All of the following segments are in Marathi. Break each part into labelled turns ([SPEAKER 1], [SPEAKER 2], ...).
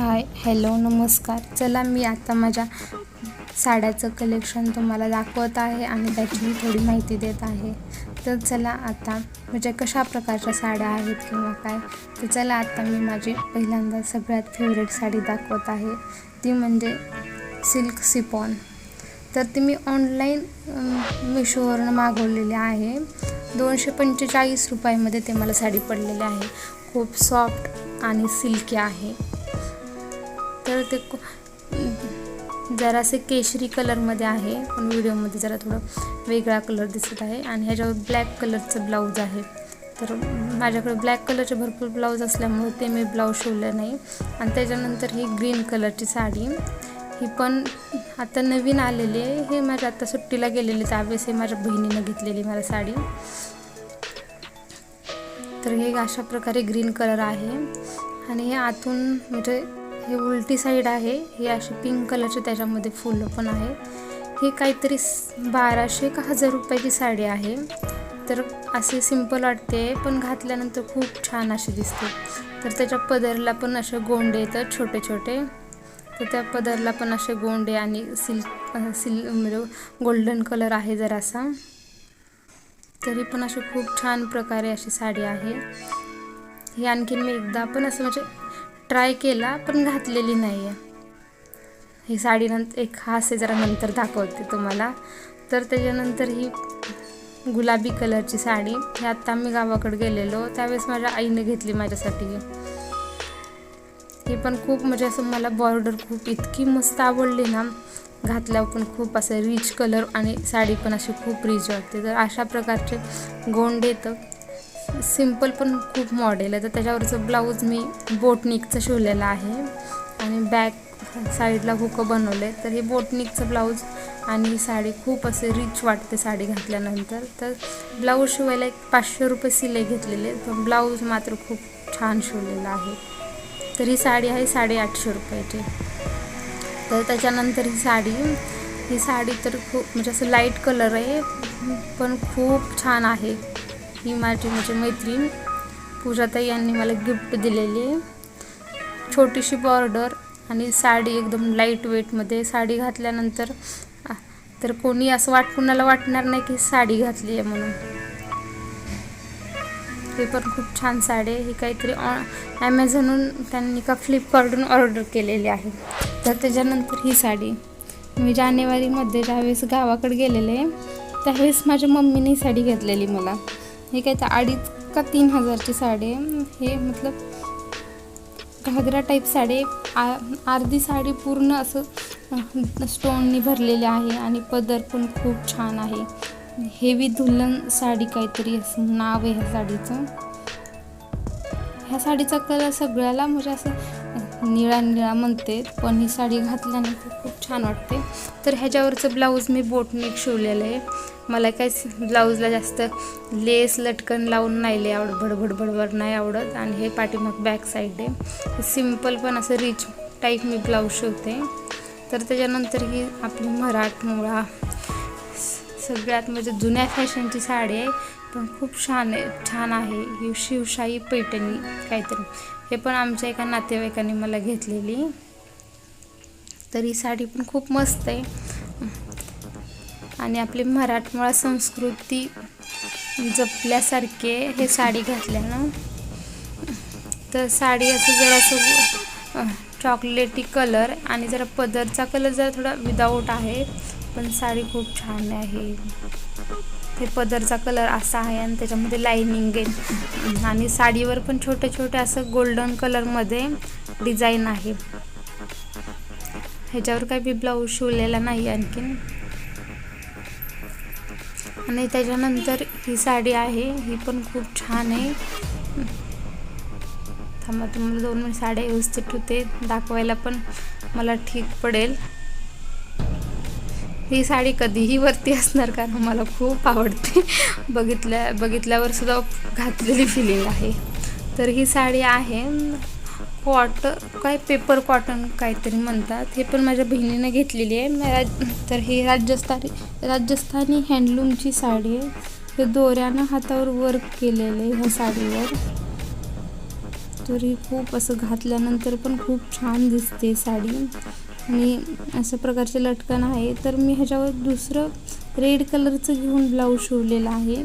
[SPEAKER 1] हाय हॅलो नमस्कार. चला मी आता माझ्या साड्याचं कलेक्शन तुम्हाला दाखवत आहे आणि त्याची मी थोडी माहिती देत आहे. तर चला आता म्हणजे कशा प्रकारच्या साड्या आहेत किंवा काय? तर चला आता मी माझी पहिल्यांदा सगळ्यात फेवरेट साडी दाखवत आहे. ती म्हणजे सिल्क सिपॉन तर ती मी ऑनलाईन मिशोवरून मागवलेली आहे. दोनशे पंचेचाळीस रुपयामध्ये ते मला साडी पडलेली आहे. खूप सॉफ्ट आणि सिल्की आहे. तर ते जरासे केशरी कलरमध्ये आहे. पण व्हिडिओमध्ये जरा थोडं वेगळा कलर दिसत आहे. आणि ह्याच्यावर ब्लॅक कलरचं ब्लाऊज आहे. तर माझ्याकडे ब्लॅक कलरचे भरपूर ब्लाऊज असल्यामुळे ते मी ब्लाऊज शिवलं नाही. आणि त्याच्यानंतर ही ग्रीन कलरची साडी. ही पण आता नवीन आलेली आहे. हे माझ्या आता सुट्टीला गेलेली त्यावेळेस हे माझ्या बहिणीनं घेतलेली मला साडी. तर हे अशा प्रकारे ग्रीन कलर आहे. आणि हे आतून म्हणजे हे उलटी साईड आहे. ही अशी पिंक कलरची त्याच्यामध्ये फुलं पण आहे ही काहीतरी बाराशे का हजार रुपयाची साडी आहे. तर असे सिंपल वाटते पण घातल्यानंतर खूप छान अशी दिसते. तर त्याच्या पदरला पण असे गोंडे येतात छोटे छोटे. तर त्या पदरला पण असे गोंडे आणि सिल्क सिल म्हणजे गोल्डन कलर आहे जरासा. तरी पण अशी खूप छान प्रकारे अशी साडी आहे. ही आणखीन मी एकदा पण असं म्हणजे ट्राय केला पण घातलेली नाही आहे ही साडी नंतर एक खास आहे जरा नंतर दाखवते तुम्हाला. तर त्याच्यानंतर ही गुलाबी कलरची साडी. ही आत्ता आम्ही गावाकडे गेलेलो. त्यावेळेस माझ्या आईने घेतली माझ्यासाठी. ही पण खूप म्हणजे असं मला बॉर्डर खूप इतकी मस्त आवडली ना. घातल्यावर पण खूप असं रिच कलर आणि साडी पण अशी खूप रिच वाटते. तर अशा प्रकारचे गोंड येतं. सिंपल पण खूप मॉडेल आहे. तर त्याच्यावरचं ब्लाऊज मी बोटनिकचं शिवलेलं आहे. आणि बॅक साईडला हुकं बनवले तर हे बोटनिकचं ब्लाऊज आणि ही साडी खूप असे रिच वाटते साडी घातल्यानंतर. तर ब्लाऊज शिवायला एक पाचशे रुपये सिलाई घेतलेले पण ब्लाऊज मात्र खूप छान शिवलेलं आहे. तर ही साडी आहे साडेआठशे रुपयाची. तर त्याच्यानंतर ही साडी ही साडी तर खूप म्हणजे असं लाइट कलर आहे पण खूप छान आहे. ही माझी म्हणजे मैत्रीण. पूजाताई यांनी मला गिफ्ट दिलेली. आहे छोटीशी बॉर्डर आणि साडी एकदम लाइट वेटमध्ये साडी घातल्यानंतर तर कोणी असं वाट कुणाला वाटणार नाही की साडी घातली आहे म्हणून. हे पण खूप छान साडी आहे. ही काहीतरी ऑ ॲमेझॉनहून त्यांनी का फ्लिपकार्टहून ऑर्डर केलेली आहे. तर त्याच्यानंतर ही साडी. मी जानेवारीमध्ये ज्यावेळेस गावाकडे गेलेले त्यावेळेस माझ्या मम्मीने ही साडी घेतलेली मला. हे काय तर अडीच का तीन हजारची साडी आहे. हे मतलब घागरा टाईप साडी आ अर्धी साडी पूर्ण असं स्टोननी भरलेली आहे आणि पदर पण खूप छान आहे. हेवी दुल्हन साडी काहीतरी असं नाव आहे ह्या साडीचं. ह्या साडीचा कलर सगळ्याला म्हणजे असं निळा निळा म्हणते पण ही साडी घातल्याने खूप छान वाटते. तर ह्याच्यावरचं ब्लाऊज मी बोटनेक शिवलेलं आहे. मला काय ब्लाऊजला जास्त लेस लटकन लावून नाही लय आवडत भडभड भडभड नाही आवडत. आणि हे पाठीमाग बॅक साईड आहे. सिंपल पण असं रिच टाईप मी ब्लाऊज शिवते. तर त्याच्यानंतर ही आपली मराठमोळा सगळ्यात म्हणजे जुन्या फॅशनची साडी आहे. पण खूप छान आहे छान आहे. ही शिवशाही पैठणी काहीतरी. हे पण आमच्या एका नातेवाईकांनी मला घेतलेली. तर ही साडी पण खूप मस्त आहे. आणि आपली मराठमोळा संस्कृती जपल्यासारखे हे साडी घातल्यानं. तर साडी असं जरासं चॉकलेटी कलर आणि जरा पदरचा कलर जरा थोडा विदाऊट आहे. पण साडी खूप छान आहे. हे पदरचा कलर असा आहे आणि त्याच्यामध्ये लाईनिंग आहे. आणि साडीवर पण छोटे छोटे असं गोल्डन कलरमध्ये डिझाईन आहे. ह्याच्यावर काही बी ब्लाऊज शिवलेला नाही आणखीन. आणि त्याच्यानंतर ही साडी आहे ही पण खूप छान आहे. थांबा तुम्हाला दोन मिनिट साड्या व्यवस्थित होते दाखवायला पण मला ठीक पडेल. ही साडी कधीही वरती असणार कारण मला खूप आवडते. बघितल्या बघितल्यावर सुद्धा घातलेली फिलिंग आहे. तर ही साडी आहे. कॉट काय पेपर कॉटन काहीतरी म्हणतात. हे पण माझ्या बहिणीनं घेतलेली आहे. राज तर ही राजस्थानी राजस्थानी हँडलूमची साडी आहे. हे दोऱ्यानं हातावर वर्क केलेलं आहे ह्या साडीवर. तर ही खूप असं घातल्यानंतर पण खूप छान दिसते साडी. आणि अशा प्रकारचे लटकन आहे. तर मी ह्याच्यावर दुसरं रेड कलरचं घेऊन ब्लाऊज शिवलेलं आहे.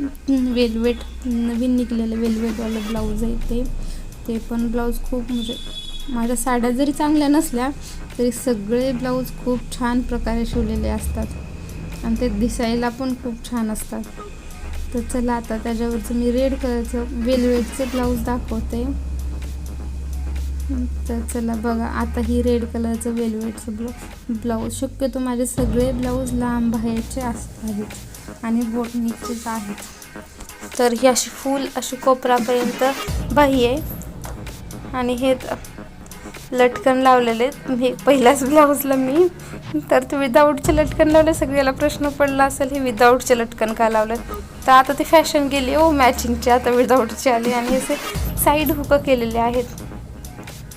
[SPEAKER 1] वेलवेट नवीन निघलेलं वेलवेटवालं ब्लाऊज आहे ते. ते पण ब्लाऊज खूप म्हणजे माझ्या साड्या जरी चांगल्या नसल्या तरी सगळे ब्लाऊज खूप छान प्रकारे शिवलेले असतात. आणि ते दिसायला पण खूप छान असतात. तर चला आता त्याच्यावरचं मी रेड कलरचं वेलवेटचं ब्लाऊज दाखवते. तर चला बघा आता ही रेड कलरचं वेलवेटचं ब्ला ब्लाऊज शक्यतो माझे सगळे ब्लाऊज लांब बाहेरचे आहेत आणि बोटनिकचेच आहेत. तर ही अशी फुल अशी कोपरापर्यंत बाही आहे. आणि हे लटकन लावलेले हे पहिल्याच ब्लाऊजला मी. तर ते विदाऊटचे लटकन लावले सगळ्याला प्रश्न पडला असेल हे विदाऊटचे लटकन का लावलं तर आता ते फॅशन गेली हो, ओ मॅचिंगचे आता विदाऊटचे आले आणि असे साईड हुकं केलेले आहेत.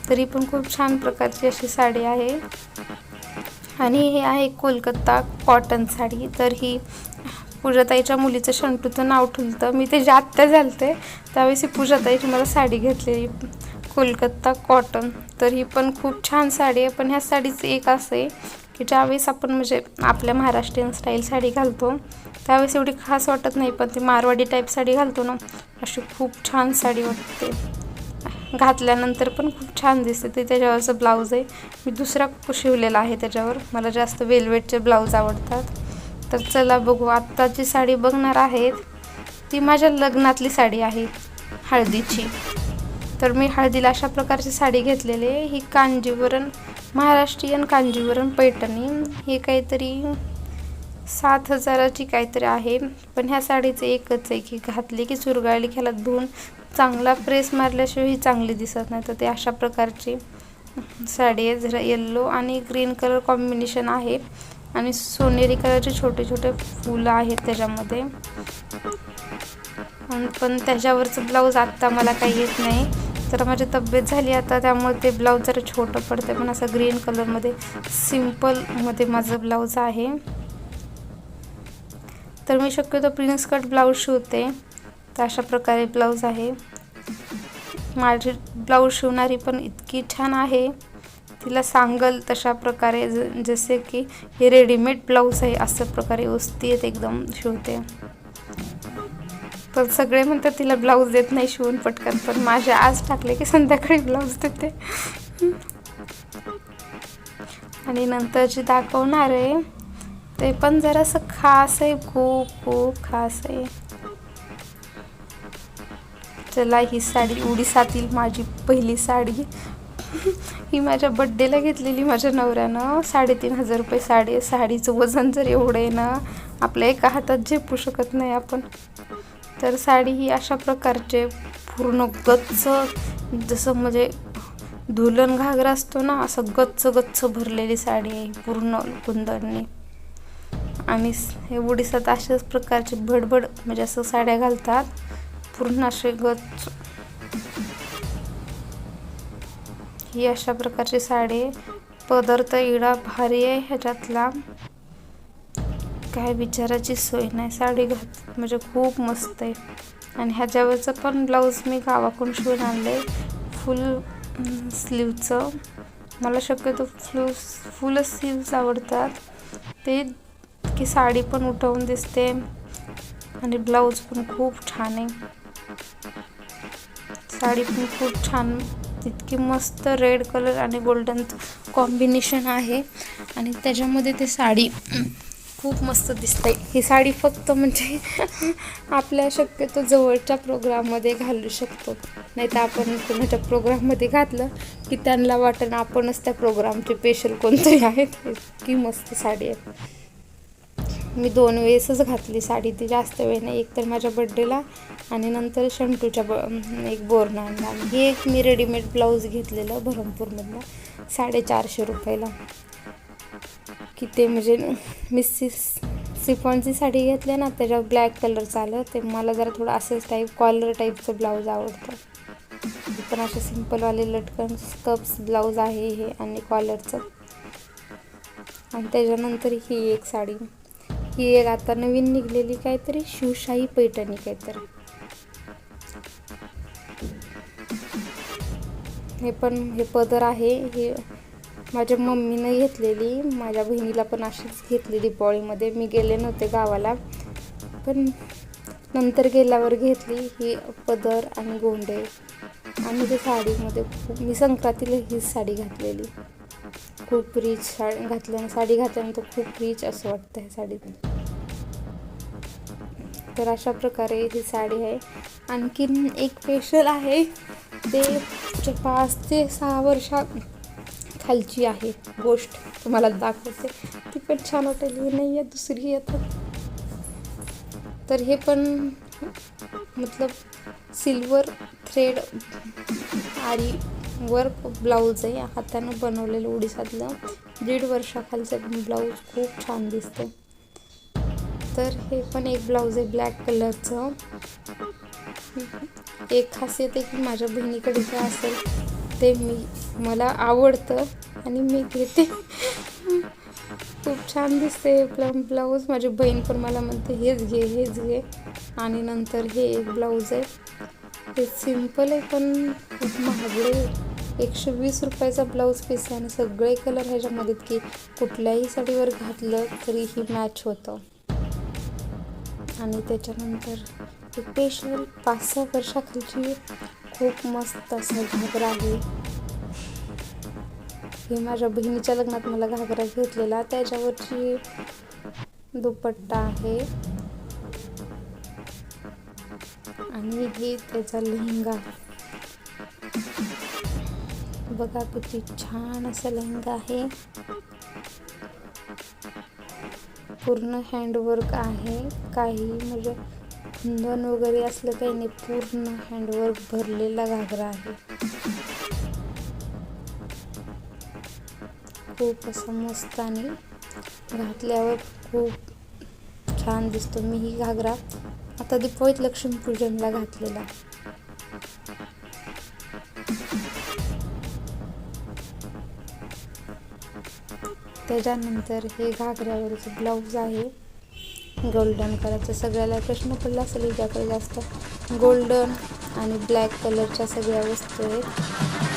[SPEAKER 1] तरी पण खूप छान प्रकारची अशी साडी आहे. आणि हे आहे कोलकाता कॉटन साडी. तर ही पूजाताईच्या मुलीचं शंटूचं नाव ठुलतं. मी ते आत्या झालते त्यावेळेस ही पूजाताईची मला साडी घेतलेली. कोलकाता कॉटन. तर ही पण खूप छान साडी आहे. पण ह्या साडीचं एक असं आहे की ज्यावेळेस आपण म्हणजे आपल्या महाराष्ट्रीयन स्टाईल साडी घालतो त्यावेळेस एवढी खास वाटत नाही. पण ती मारवाडी टाईप साडी घालतो ना अशी खूप छान साडी वाटते. घातल्यानंतर पण खूप छान दिसते. ते त्याच्यावरचं ब्लाऊज आहे. मी दुसरा शिवलेला आहे त्याच्यावर. मला जास्त वेलवेटचे ब्लाऊज आवडतात. तर चला बघू. आत्ता जी साडी बघणार आहेत. ती माझ्या लग्नातली साडी आहे हळदीची. तर मी हळदीला अशा प्रकारची साडी घेतलेली आहे. ही कांजीवरण महाराष्ट्रीयन कांजीवरण पैठणी. हे काहीतरी सात हजाराची काहीतरी आहे. पण ह्या साडीचं एकच आहे की घातली की चुरगाळली ख्याला ह्याला धुवून चांगला प्रेस मारल्याशिवाय ही चांगली दिसत नाही. तर ते अशा प्रकारची साडी आहे. जरा येल्लो आणि ग्रीन कलर कॉम्बिनेशन आहे. आणि सोनेरी कलरचे छोटे छोटे फुलं आहेत त्याच्यामध्ये. पण त्याच्यावरचं ब्लाऊज आत्ता मला काही येत नाही. तर माझी तब्येत झाली आता त्यामुळे ते ब्लाऊज जरा छोटं पडतं पण असं ग्रीन कलरमध्ये सिम्पलमध्ये माझं ब्लाऊज आहे. तर मी शक्यतो प्रिन्स कट ब्लाऊज शिवते. तर अशा प्रकारे ब्लाऊज आहे. माझी ब्लाऊज शिवणारी पण इतकी छान आहे. तिला सांगल तशा प्रकारे ज जसे की हे रेडीमेड ब्लाऊज आहे असं प्रकारे व्यवस्थित एकदम शिवते. पण सगळे म्हणतात तिला ब्लाऊज देत नाही शिवून पटकन पण माझे आज टाकले की संध्याकाळी ब्लाऊज देते. आणि नंतर जे दाखवणार आहे ते पण जरासं खास आहे खूप खूप खास आहे. चला ही साडी उडीसातील माझी पहिली साडी. ही माझ्या बड्डेला घेतलेली माझ्या नवऱ्यानं. साडेतीन हजार रुपये साडी साडीचं वजन जर एवढं आहे ना आपल्या एका हातात झेपू शकत नाही आपण. तर साडी ही अशा प्रकारचे पूर्ण गच्च जसं म्हणजे धुलन घागरा असतो ना असं गच्च गच्च भरलेली साडी आहे पूर्ण कुंदरने आणि हे उडीसात अशाच प्रकारचे भडभड म्हणजे असं साड्या घालतात. पूर्ण असे गच ही अशा प्रकारची साडी पदार्थ इडा भारी आहे ह्याच्यातला. काय विचाराची सोय नाही साडी घात म्हणजे खूप मस्त आहे. आणि ह्याच्यावरचं पण ब्लाऊज मी गावाकडून शिवून आणले फुल स्लीवचं मला शक्यतो फ्लू फुल स्लीव्स आवडतात. ते की साडी पण उठवून दिसते. आणि ब्लाऊज पण खूप छान आहे. साडी पण खूप छान इतकी मस्त रेड कलर आणि गोल्डन कॉम्बिनेशन आहे. आणि त्याच्यामध्ये ते साडी खूप मस्त दिसते ही साडी फक्त म्हणजे आपल्या शक्यतो जवळच्या प्रोग्राममध्ये घालू शकतो. नाही तर आपण कोणाच्या प्रोग्राममध्ये घातलं की त्यांना वाटणं आपणच त्या प्रोग्रामचे स्पेशल कोणतरी आहेत. इतकी मस्त साडी आहे. मी दोन वेळेसच घातली साडी ती जास्त वेळ नाही. एक तर माझ्या बड्डेला आणि नंतर शंटूच्या ब एक बोरणाला आणि हे एक मी रेडीमेड ब्लाऊज घेतलेलं बरहमपूरमधलं साडेचारशे रुपयाला. की ते म्हणजे मी सिफॉनची साडी घेतली ना त्याच्यावर ब्लॅक कलरचं आलं. ते मला जरा थोडं असंच टाईप कॉलर टाईपचं ब्लाऊज आवडतं. पण असे सिम्पलवाले लटकन स्कप्स ब्लाऊज आहे हे आणि कॉलरचं आणि त्याच्यानंतर ही एक साडी. ही एक आता नवीन निघलेली काहीतरी शिवशाही पैठणी काहीतरी. हे पण हे पदर आहे. हे माझ्या मम्मीनं घेतलेली. माझ्या बहिणीला पण अशीच घेतली दिपावळीमध्ये मी गेले नव्हते गावाला. पण नंतर गेल्यावर घेतली ही पदर आणि गोंडे. आणि ते साडीमध्ये खूप मी संक्रांतीला हीच साडी घातलेली. खूप रिच साडी घातल्यानं साडी घातल्यानंतर खूप रिच असं वाटतं ह्या साडीत तर अशा प्रकारे ही साडी आहे. आणखीन एक स्पेशल आहे. ते पाच ते सहा वर्षा खालची आहे. गोष्ट तुम्हाला दाखवते. ती पण छान वाटेल. नाही आहे दुसरी येतं तर हे पण मतलब सिल्वर थ्रेड आणि वर्क ब्लाऊज आहे. हातानं बनवलेलं उडीसातलं. दीड वर्षाखालचं ब्लाऊज खूप छान दिसतं तर हे पण एक ब्लाऊज आहे ब्लॅक कलरचं. एक खासियत आहे की माझ्या बहिणीकडे जे असेल ते मी मला आवडतं आणि मी घेते. खूप छान दिसते प्लम ब्लाऊज. माझी बहीण पण मला म्हणते हेच घे हेच घे. आणि नंतर हे एक ब्लाऊज आहे. हे सिंपल आहे पण खूप महागडे एकशे वीस रुपयाचा ब्लाऊज पीस आहे आणि सगळे कलर ह्याच्यामध्ये की कुठल्याही साडीवर घातलं तरी ही मॅच होतं. आणि त्याच्यानंतर स्पेशल पाच सहा वर्षाखालची खूप मस्त असा घागरा आहे. हे माझ्या बहिणीच्या लग्नात मला घागरा घेतलेला. त्याच्यावरची दुपट्टा आहे. आणि हे त्याचा लेहंगा. बघा किती छान असा लेहंगा आहे. पूर्ण हँडवर्क आहे. काही म्हणजे कुंदन वगैरे असलं काही नाही. पूर्ण हँडवर्क भरलेला घागरा आहे. खूप असं मस्त आणि घातल्यावर खूप छान दिसतो. मी ही घागरा आता दिपावळीत लक्ष्मीपूजनला घातलेला. त्याच्यानंतर हे घागऱ्यावरचं ब्लाऊज आहे. गोल्डन कलरचं सगळ्याला प्रश्न पडला असेल ज्याकडे जास्त गोल्डन आणि ब्लॅक कलरच्या सगळ्या वस्तू आहेत.